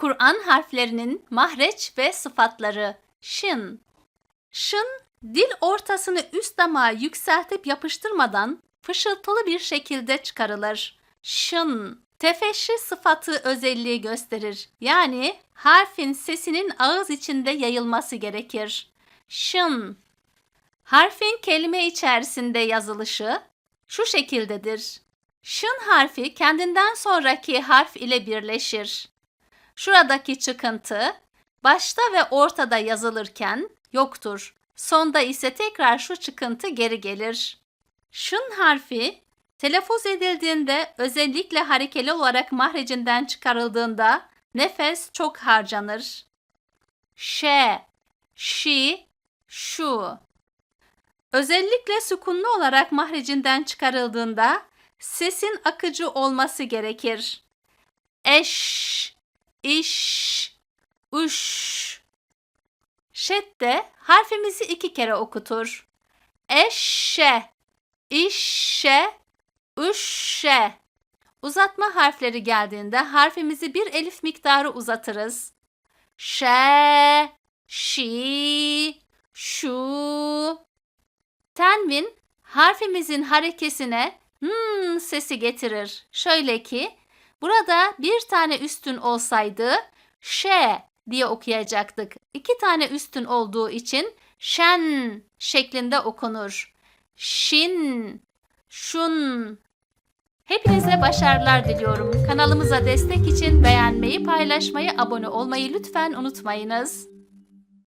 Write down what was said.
Kur'an harflerinin mahreç ve sıfatları. Şın. Şın, dil ortasını üst damağa yükseltip yapıştırmadan fışıltılı bir şekilde çıkarılır. Şın, tefeşşi sıfatı özelliği gösterir. Yani harfin sesinin ağız içinde yayılması gerekir. Şın. Harfin kelime içerisinde yazılışı şu şekildedir. Şın harfi kendinden sonraki harf ile birleşir. Şuradaki çıkıntı başta ve ortada yazılırken yoktur. Sonda ise tekrar şu çıkıntı geri gelir. Şın harfi telaffuz edildiğinde özellikle harekeli olarak mahrecinden çıkarıldığında nefes çok harcanır. Ş, şi, şu. Özellikle sükunlu olarak mahrecinden çıkarıldığında sesin akıcı olması gerekir. Eş, iş, uş. Şedde harfimizi iki kere okutur. Eşşe, işşe, üşşe. Uzatma harfleri geldiğinde harfimizi bir elif miktarı uzatırız. Şe, şi, şu. Tenvin harfimizin harekesine hmm sesi getirir. Şöyle ki burada bir tane üstün olsaydı şe diye okuyacaktık. İki tane üstün olduğu için şen şeklinde okunur. Şin, şun. Hepinize başarılar diliyorum. Kanalımıza destek için beğenmeyi, paylaşmayı, abone olmayı lütfen unutmayınız.